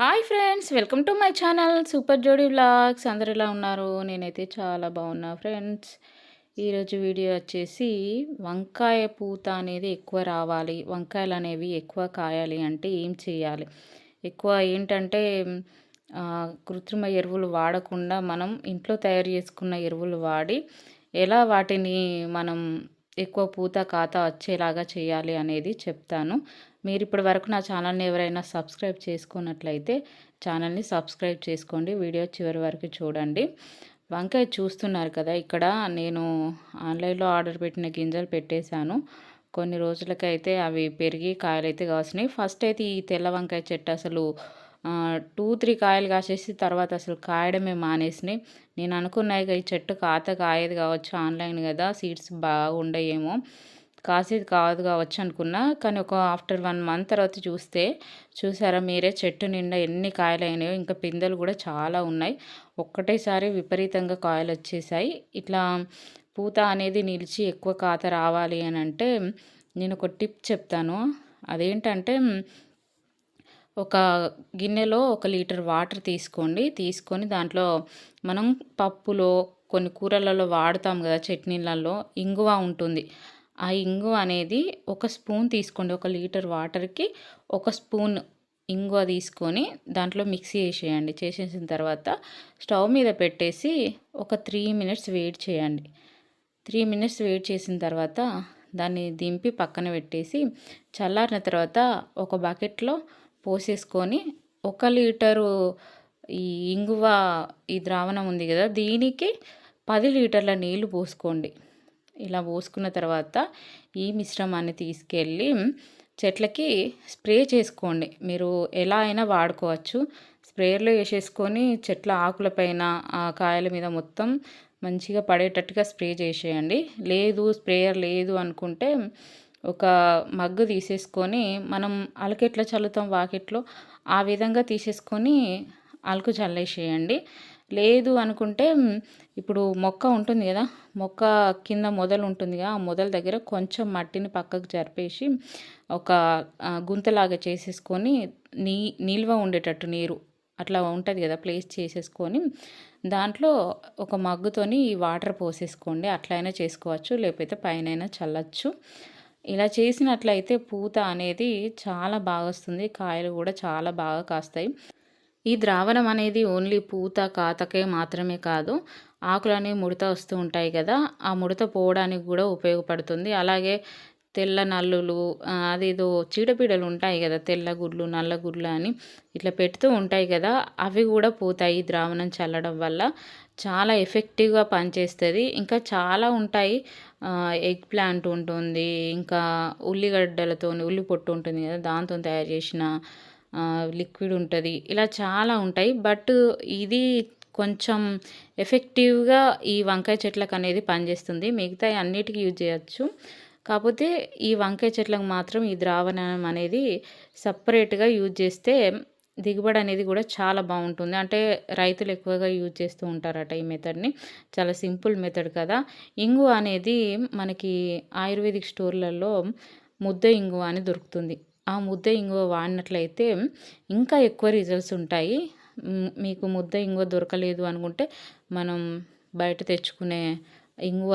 Hi friends welcome to my channel super Jodi vlogs. అందరు ఎలా ఉన్నారు? నేనైతే చాలా బాగున్నా ఫ్రెండ్స్. ఈరోజు వీడియో వచ్చేసి వంకాయ పూత అనేది ఎక్కువ రావాలి. వంకాయలు అనేవి ఎక్కువ కాయాలి అంటే ఏం చేయాలి? ఎక్కువ ఏంటంటే కృత్రిమ ఎరువులు వాడకుండా మనం ఇంట్లో తయారు చేసుకున్న ఎరువులు వాడి ఎలా వాటిని మనం ఎక్కువ పూత కాత వచ్చేలాగా చేయాలి అనేది చెప్తాను. మీరు ఇప్పటి వరకు నా ఛానల్ని ఎవరైనా సబ్స్క్రైబ్ చేసుకున్నట్లయితే ఛానల్ని సబ్స్క్రైబ్ చేసుకోండి. వీడియో చివరి వరకు చూడండి. వంకాయ చూస్తున్నారు కదా ఇక్కడ నేను ఆన్లైన్లో ఆర్డర్ పెట్టిన గింజలు పెట్టేశాను. కొన్ని రోజులకైతే అవి పెరిగి కాయలు అయితే కాసినాయి. ఫస్ట్ అయితే ఈ తెల్ల వంకాయ చెట్టు అసలు టూ త్రీ కాయలు కాసేసి తర్వాత అసలు కాయడమే మానేసినాయి. నేను అనుకున్నా ఇక ఈ చెట్టు కాత కాయదు కావచ్చు ఆన్లైన్ కదా సీడ్స్ బాగుండయేమో. కాసేది కాదు కావచ్చు అనుకున్నా కానీ ఒక ఆఫ్టర్ వన్ మంత్ తర్వాత చూస్తే చూసారా మీరే చెట్టు నిండా ఎన్ని కాయలు అయినాయో ఇంకా పిందెలు కూడా చాలా ఉన్నాయి. ఒక్కటేసారి విపరీతంగా కాయలు వచ్చేసాయి. ఇట్లా పూత అనేది నిలిచి ఎక్కువ కాత రావాలి అని అంటే నేను ఒక టిప్ చెప్తాను. అదేంటంటే ఒక గిన్నెలో ఒక లీటర్ వాటర్ తీసుకోండి. తీసుకొని దాంట్లో మనం పప్పులో కొన్ని కూరలలో వాడుతాం కదా చట్నీలలో ఇంగువ ఉంటుంది. ఆ ఇంగువ అనేది ఒక స్పూన్ తీసుకోండి ఒక లీటర్ వాటర్కి ఒక స్పూన్ ఇంగువ తీసుకొని దాంట్లో మిక్సీ చేసేయండి. చేసేసిన తర్వాత స్టవ్ మీద పెట్టేసి ఒక త్రీ మినిట్స్ వెయిట్ చేయండి. త్రీ మినిట్స్ వెయిట్ చేసిన తర్వాత దాన్ని దింపి పక్కన పెట్టేసి చల్లారిన తర్వాత ఒక బకెట్లో పోసేసుకొని ఒక లీటరు ఈ ఇంగువ ఈ ద్రావణం ఉంది కదా దీనికి పది లీటర్ల నీళ్ళు పోసుకోండి. ఇలా పోసుకున్న తర్వాత ఈ మిశ్రమాన్ని తీసుకెళ్ళి చెట్లకి స్ప్రే చేసుకోండి. మీరు ఎలా అయినా వాడుకోవచ్చు. స్ప్రేయర్లో వేసేసుకొని చెట్ల ఆకులపైన ఆ కాయల మీద మొత్తం మంచిగా పడేటట్టుగా స్ప్రే చేసేయండి. లేదు స్ప్రేయర్ లేదు అనుకుంటే ఒక మగ్గు తీసేసుకొని మనం అలకెట్లా చల్లుతాం వాకిట్లో ఆ విధంగా తీసేసుకొని అలుకు చల్లేసేయండి. లేదు అనుకుంటే ఇప్పుడు మొక్క ఉంటుంది కదా మొక్క కింద మొదలు ఉంటుంది కదా ఆ మొదల దగ్గర కొంచెం మట్టిని పక్కకు జరిపేసి ఒక గుంతలాగా చేసేసుకొని నీ నిల్వ ఉండేటట్టు నీరు అట్లా ఉంటుంది కదా ప్లేస్ చేసేసుకొని దాంట్లో ఒక మగ్గుతోని ఈ వాటర్ పోసేసుకోండి. అట్లయినా చేసుకోవచ్చు లేకపోతే పైన చల్లచ్చు. ఇలా చేసినట్లయితే పూత అనేది చాలా బాగా వస్తుంది కాయలు కూడా చాలా బాగా కాస్తాయి. ఈ ద్రావణం అనేది ఓన్లీ పూత కాతకే మాత్రమే కాదు ఆకులనే ముడత వస్తూ ఉంటాయి కదా ఆ ముడత పోవడానికి కూడా ఉపయోగపడుతుంది. అలాగే తెల్ల నల్లులు అదేదో చీడపీడలు ఉంటాయి కదా తెల్ల గుడ్లు నల్ల గుడ్లు అని ఇట్లా పెడుతూ ఉంటాయి కదా అవి కూడా పోతాయి ద్రావణం చల్లడం వల్ల. చాలా ఎఫెక్టివ్గా పనిచేస్తుంది. ఇంకా చాలా ఉంటాయి ఎగ్ ప్లాంట్ ఉంటుంది ఇంకా ఉల్లిగడ్డలతో ఉల్లి పొట్టు ఉంటుంది కదా దాంతో తయారు చేసిన లిక్విడ్ ఉంటుంది. ఇలా చాలా ఉంటాయి. బట్ ఇది కొంచెం ఎఫెక్టివ్గా ఈ వంకాయ చెట్లకు అనేది పనిచేస్తుంది. మిగతా అన్నిటికీ యూజ్ చేయొచ్చు. కాకపోతే ఈ వంకాయ చెట్లకు మాత్రం ఈ ద్రావణం అనేది సపరేట్గా యూజ్ చేస్తే దిగుబడి అనేది కూడా చాలా బాగుంటుంది. అంటే రైతులు ఎక్కువగా యూజ్ చేస్తూ ఉంటారట ఈ మెథడ్ని. చాలా సింపుల్ మెథడ్ కదా. ఇంగు అనేది మనకి ఆయుర్వేదిక్ స్టోర్లలో ముద్ద ఇంగు అని దొరుకుతుంది. ఆ ముద్ద ఇంగువ వాడినట్లయితే ఇంకా ఎక్కువ రిజల్ట్స్ ఉంటాయి. మీకు ముద్ద ఇంగువ దొరకలేదు అనుకుంటే మనం బయట తెచ్చుకునే ఇంగువ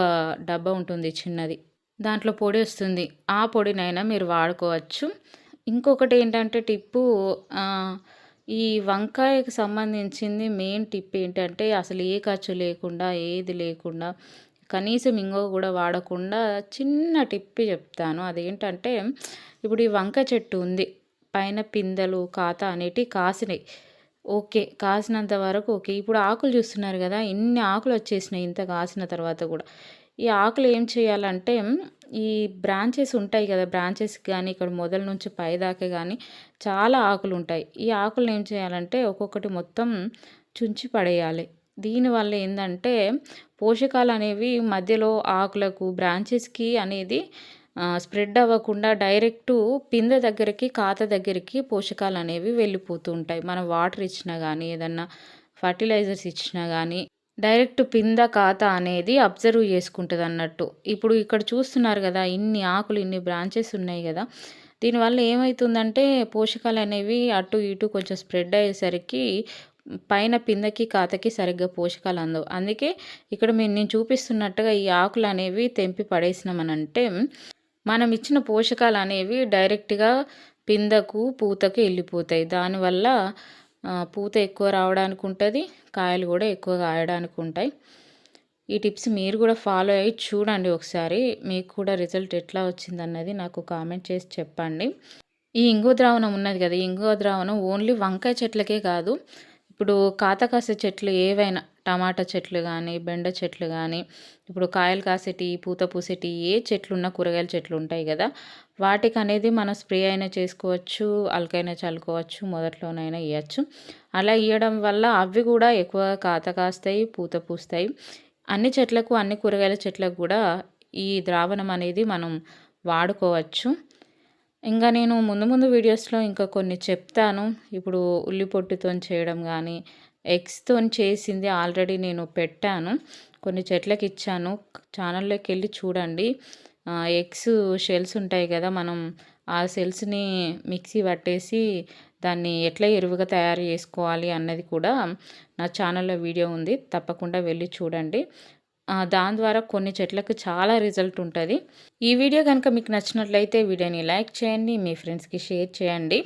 డబ్బా ఉంటుంది చిన్నది. దాంట్లో పొడి వస్తుంది. ఆ పొడినైనా మీరు వాడుకోవచ్చు. ఇంకొకటి ఏంటంటే టిప్పు ఈ వంకాయకు సంబంధించింది మెయిన్ టిప్ ఏంటంటే అసలు ఏ ఖర్చు లేకుండా ఏది లేకుండా కనీసం ఇంగో కూడా వాడకుండా చిన్న టిప్పి చెప్తాను. అదేంటంటే ఇప్పుడు ఈ వంక చెట్టు ఉంది. పైన పిందెలు కాత అనేటివి కాసినాయి. ఓకే కాసినంత వరకు ఓకే. ఇప్పుడు ఆకులు చూస్తున్నారు కదా ఇన్ని ఆకులు వచ్చేసినాయి ఇంత కాసిన తర్వాత కూడా. ఈ ఆకులు ఏం చేయాలంటే ఈ బ్రాంచెస్ ఉంటాయి కదా బ్రాంచెస్ కానీ ఇక్కడ మొదల నుంచి పైదాకా కానీ చాలా ఆకులు ఉంటాయి. ఈ ఆకులను ఏం చేయాలంటే ఒక్కొక్కటి మొత్తం చుంచి పడేయాలి. దీనివల్ల ఏంటంటే పోషకాలు అనేవి మధ్యలో ఆకులకు బ్రాంచెస్కి అనేది స్ప్రెడ్ అవ్వకుండా డైరెక్టు పిందె దగ్గరికి కాత దగ్గరికి పోషకాలు అనేవి వెళ్ళిపోతూ ఉంటాయి. మనం వాటర్ ఇచ్చినా కానీ ఏదన్నా ఫర్టిలైజర్స్ ఇచ్చినా కానీ డైరెక్ట్ పింద ఖాత అనేది అబ్జర్వ్ చేసుకుంటుంది అన్నట్టు ఇప్పుడు ఇక్కడ చూస్తున్నారు కదా ఇన్ని ఆకులు ఇన్ని బ్రాంచెస్ ఉన్నాయి కదా. దీనివల్ల ఏమవుతుందంటే పోషకాలు అనేవి అటు ఇటు కొంచెం స్ప్రెడ్ అయ్యేసరికి పైన పిందెకి కాతకి సరిగ్గా పోషకాలు అందవు. అందుకే ఇక్కడ మేము నేను చూపిస్తున్నట్టుగా ఈ ఆకులు అనేవి తెంపి పడేసినామనంటే మనం ఇచ్చిన పోషకాలు అనేవి డైరెక్ట్గా పిందకు పూతకు వెళ్ళిపోతాయి దానివల్ల పూత ఎక్కువ రావడానికి ఉంటుంది కాయలు కూడా ఎక్కువ కాయడానికి ఉంటాయి ఈ టిప్స్ మీరు కూడా ఫాలో అయ్యి చూడండి ఒకసారి. మీకు కూడా రిజల్ట్ ఎట్లా వచ్చిందన్నది నాకు కామెంట్ చేసి చెప్పండి. ఈ ఇంగు ద్రావణం ఉన్నది కదా ఇంగు ద్రావణం ఓన్లీ వంకాయ చెట్లకే కాదు ఇప్పుడు కాత కాసే చెట్లు ఏవైనా టమాటా చెట్లు కానీ బెండ చెట్లు కానీ ఇప్పుడు కాయలు కాసేటి పూత పూసేటి ఏ చెట్లు ఉన్న కూరగాయల చెట్లు ఉంటాయి కదా. వాటికి అనేది మనం స్ప్రే అయినా చేసుకోవచ్చు అలకైనా చల్లుకోవచ్చు మొదట్లోనైనా ఇవ్వచ్చు అలా ఇవ్వడం వల్ల అవి కూడా ఎక్కువ కాత కాస్తాయి పూత పూస్తాయి. అన్ని చెట్లకు అన్ని కూరగాయల చెట్లకు కూడా ఈ ద్రావణం అనేది మనం వాడుకోవచ్చు. ఇంకా నేను ముందు ముందు వీడియోస్లో ఇంకా కొన్ని చెప్తాను. ఇప్పుడు ఉల్లి పొట్టుతో చేయడం కానీ ఎగ్స్తో చేసింది ఆల్రెడీ నేను పెట్టాను. కొన్ని చెట్లకి ఇచ్చాను. ఛానల్లోకి వెళ్ళి చూడండి. ఎగ్స్ షెల్స్ ఉంటాయి కదా మనం ఆ సెల్స్ని మిక్సీ పట్టేసి దాన్ని ఎట్లా ఎరువుగా తయారు చేసుకోవాలి అన్నది కూడా నా ఛానల్లో వీడియో ఉంది. తప్పకుండా వెళ్ళి చూడండి. దాని ద్వారా కొన్ని చెట్లకు చాలా రిజల్ట్ ఉంటుంది. ఈ వీడియో కనుక మీకు నచ్చినట్లయితే వీడియోని లైక్ చేయండి మీ ఫ్రెండ్స్కి షేర్ చేయండి.